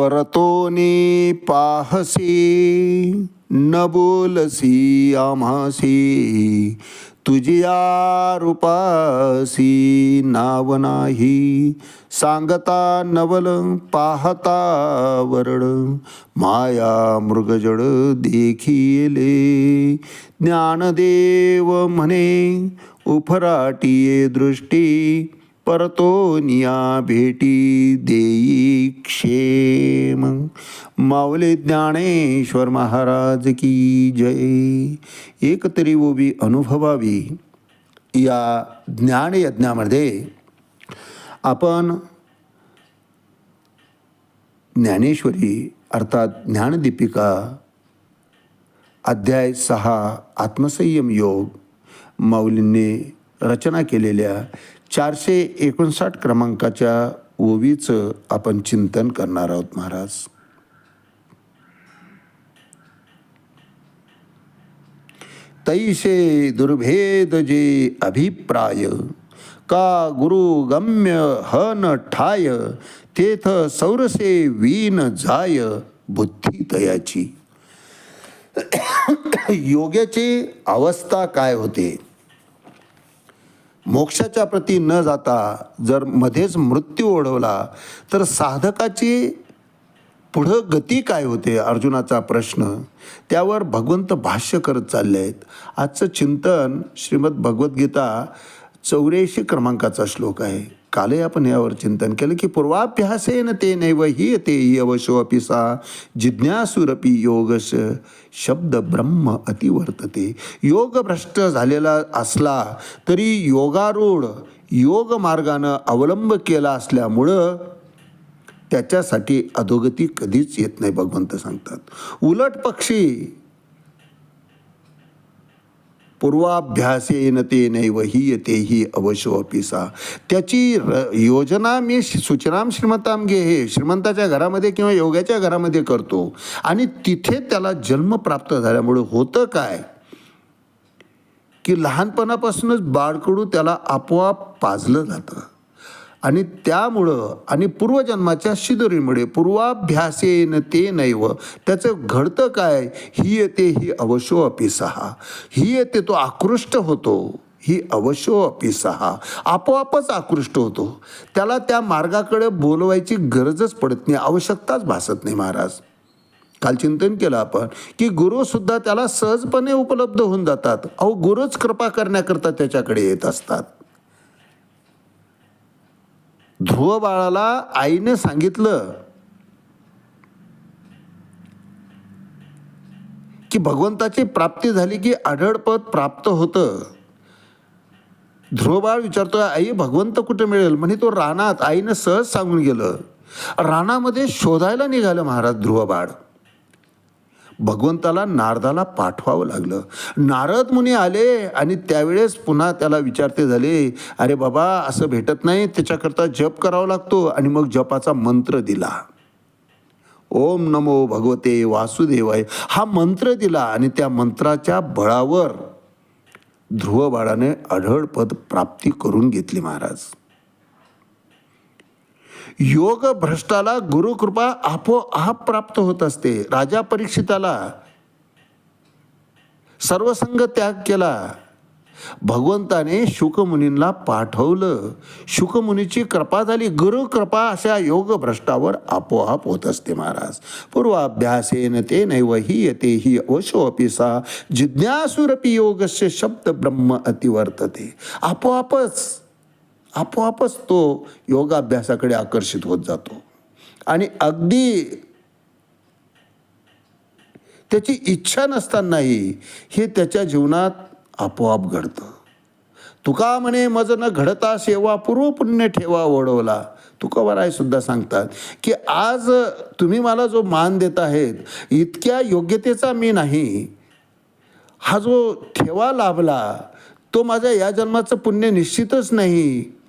परतोनी पाहसी न बोलसी आम्हासी तुझिया रूपासी नाव नाही. सांगता नवल पाहता वरड माया मृगजड देखिले ज्ञानदेव म्हणे उफराटीये दृष्टी परतो निया भेटी देई क्षेम. माऊली ज्ञानेश्वर महाराज की जय. एकतरी ओबी अनुभवावी. या ज्ञानयज्ञामध्ये आपण ज्ञानेश्वरी अर्थात ज्ञानदीपिका अध्याय सहा आत्मसंयम योग माऊलींनी रचना केलेल्या चारशे एकोणसाठ क्रमांकाच्या ओवीचं आपण चिंतन करणार आहोत महाराज. तैसे दुर्भेद जे अभिप्राय का गुरु गम्य हन ठाय तेथ सौरसे वीन जाय बुद्धी तयाची योग्याची अवस्था काय होते? मोक्षाच्या प्रती न जाता जर मध्येच मृत्यू ओढवला तर साधकाची पुढं गती काय होते? अर्जुनाचा प्रश्न. त्यावर भगवंत भाष्य करत चालले आहेत आजचं चिंतन श्रीमद भगवद्गीता चौऱ्याऐंशी क्रमांकाचा श्लोक आहे. कालही आपण यावर चिंतन केलं की पूर्वाभ्यासेन ते नैव ही ते ही सा जिज्ञासुरपी योगश. शब्द ब्रह्म अतिवर्तते. योग भ्रष्ट झालेला असला तरी योगारूढ योग मार्गानं अवलंब केला असल्यामुळं त्याच्यासाठी अधोगती कधीच येत नाही भगवंत सांगतात. उलट पक्षी पूर्वाभ्यासेन ते नैव ही येते ही अवश्य अपिसा त्याची र योजना मी सुचराम श्रीमंताम घे हे श्रीमंताच्या घरामध्ये किंवा योगाच्या घरामध्ये करतो आणि तिथे त्याला जन्म प्राप्त झाल्यामुळे होतं काय? की लहानपणापासूनच बाळकडू त्याला आपोआप पाजलं जातं. आणि त्यामुळं आणि पूर्वजन्माच्या शिदोरीमुळे पूर्वाभ्यासेन ते नैव. त्याचं घडतं काय? ही येते ही अवशो अपिसहा ही येते तो आकृष्ट होतो ही अवशो अपिसहा आपोआपच आकृष्ट होतो. त्याला त्या मार्गाकडे बोलवायची गरजच पडत नाही आवश्यकताच भासत नाही महाराज. काल चिंतन केलं आपण की गुरुसुद्धा त्याला सहजपणे उपलब्ध होऊन जातात. अहो गुरुच कृपा करण्याकरता त्याच्याकडे येत असतात. ध्रुव बाळाला आईने सांगितलं की भगवंताची प्राप्ती झाली की आढळपद प्राप्त होतं. ध्रुवबाळ विचारतोय आई भगवंत कुठे मिळेल? म्हणे तो रानात. आईनं सहज सांगून गेलं रानामध्ये शोधायला निघालं महाराज ध्रुवबाळ भगवंताला नारदाला पाठवावं लागलं. नारद मुनी आले आणि त्यावेळेस पुन्हा त्याला विचारते झाले अरे बाबा असं भेटत नाही त्याच्याकरता जप करावा लागतो. आणि मग जपाचा मंत्र दिला. ओम नमो भगवते वासुदेवाय. हा मंत्र दिला आणि त्या मंत्राच्या बळावर ध्रुव बाळाने अढळपद प्राप्ती करून घेतली महाराज. योग भ्रष्टाला गुरुकृपा आपोआप प्राप्त होत असते. राजा परीक्षिताला सर्वसंग त्याग केला. भगवंताने शुकमुनींना पाठवलं. शुकमुनीची कृपा झाली. गुरु कृपा अशा योग भ्रष्टावर आपोआप होत असते महाराज. पूर्वाभ्यासेन ते नैव ही येते ही अवशोपिसा जिज्ञासुरपी योगस्य शब्द ब्रह्म अतिवर्तते. आपोआपच आपोआपच तो योगाभ्यासाकडे आकर्षित होत जातो. आणि अगदी त्याची इच्छा नसतानाही हे त्याच्या जीवनात आपोआप घडतं. तुका म्हणे मज न घडता सेवा पूर्व पुण्य ठेवा ओढवला तुकोबाराय सुद्धा सांगतात की आज तुम्ही मला जो मान देत आहेत इतक्या योग्यतेचा मी नाही. हा जो ठेवा लाभला तो माझ्या या जन्माचं पुण्य निश्चितच नाही.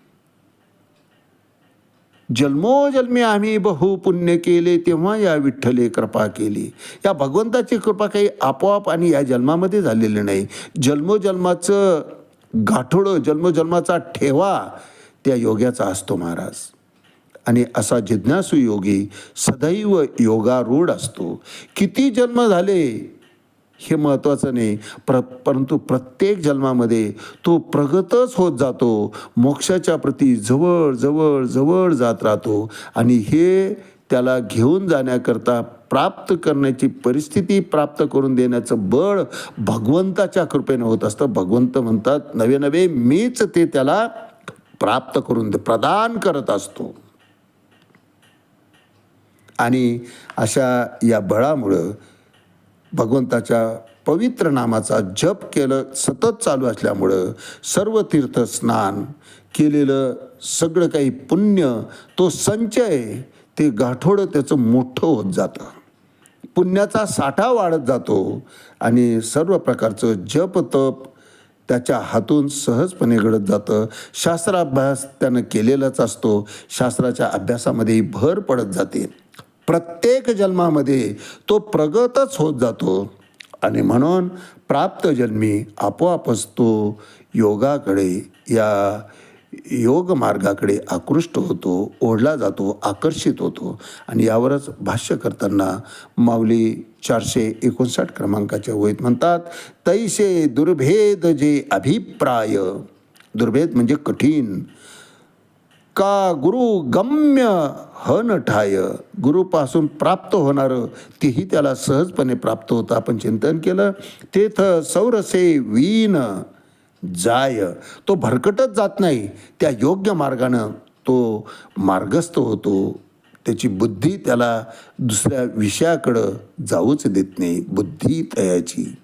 जन्मोजन्मी आम्ही बहु पुण्य केले तेव्हा या विठ्ठले कृपा केली. या भगवंताची कृपा काही आपोआप आणि या जन्मामध्ये झालेली नाही. जन्मोजन्माचं गाठोडं जन्मोजन्माचा ठेवा त्या योग्याचा असतो महाराज. आणि असा जिज्ञासू योगी सदैव योगारूढ असतो. किती जन्म झाले हे महत्त्वाचं नाही. प्र परंतु प्रत्येक जन्मामध्ये तो प्रगतच होत जातो. मोक्षाच्या प्रती जवळ जवळ जवळ जात राहतो. आणि हे त्याला घेऊन जाण्याकरता प्राप्त करण्याची परिस्थिती प्राप्त करून देण्याचं बळ भगवंताच्या कृपेने होत असतं. भगवंत म्हणतात नवे नवे मीच ते त्याला प्राप्त करून दे प्रदान करत असतो. आणि अशा या बळामुळं भगवंताच्या पवित्र नामाचा जप केलं सतत चालू असल्यामुळं सर्व तीर्थस्नान केलेलं सगळं काही पुण्य तो संचय ते गाठोडं त्याचं मोठं होत जातं. पुण्याचा साठा वाढत जातो आणि सर्व प्रकारचं जप तप त्याच्या हातून सहजपणे घडत जातं. शास्त्राभ्यास त्यानं केलेलाच असतो. शास्त्राच्या अभ्यासामध्ये भर पडत जाते. प्रत्येक जन्मामध्ये तो प्रगतच होत जातो. आणि म्हणून प्राप्त जन्मी आपोआपच तो योगाकडे या योग मार्गाकडे आकृष्ट होतो ओढला जातो आकर्षित होतो. आणि यावरच भाष्य करताना माऊली चारशे एकोणसाठ क्रमांकाच्या वहीत म्हणतात तैसे दुर्भेद जे अभिप्राय. दुर्भेद म्हणजे कठीण. का गुरु गम्य हन ठाय. गुरुपासून प्राप्त होणारं तेही त्याला सहजपणे प्राप्त होतं. आपण चिंतन केलं. तेथ सौरसे वीन जाय. तो भरकटत जात नाही. त्या योग्य मार्गानं तो मार्गस्थ होतो. त्याची बुद्धी त्याला दुसऱ्या विषयाकडं जाऊच देत नाही. बुद्धी तयाची.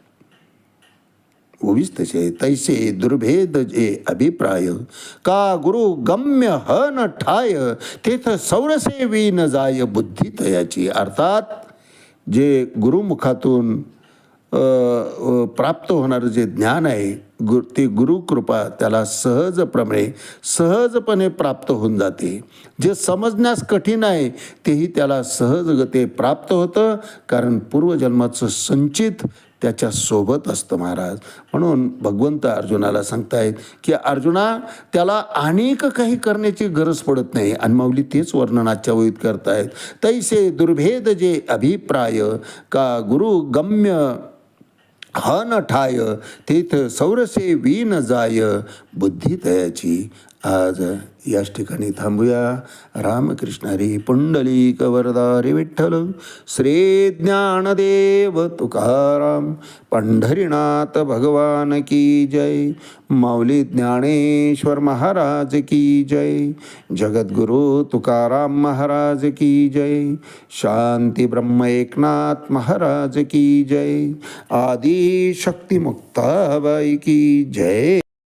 ओवीस तसे तैसे दुर्भेद जे अभिप्राय। का गुरु गम्य ह न ठाय तेथ सौरसे न जाय बुद्धी तयाची। अर्थात जे गुरुमुखातून प्राप्त होणारं जे ज्ञान आहे गु ते गुरुकृपा त्याला सहजप्रमाणे सहजपणे प्राप्त होऊन जाते. जे समजण्यास कठीण आहे तेही त्याला सहजगते प्राप्त होतं कारण पूर्वजन्माचं संचित त्याच्यासोबत असतं महाराज. म्हणून भगवंत अर्जुनाला सांगतायत की अर्जुना त्याला अनेक काही करण्याची गरज पडत नाही. आणि माऊली तेच वर्णनाच्या वहीत करतायत. तैसे दुर्भेद जे अभिप्राय का गुरु गम्य ह न ठाय तेथ सौरसे वीन जाय बुद्धी तयाची आज याच ठिकाणी थांबूया. रामकृष्ण हरी पुंडलिक वरदारी विठ्ठल श्री ज्ञानदेव तुकाराम पंढरीनाथ भगवान की जय माऊली ज्ञानेश्वर महाराज की जय जगद्गुरु तुकाराम महाराज की जय शांती ब्रह्म एकनाथ महाराज की जय आदि शक्ती मुक्ताबाई की जय.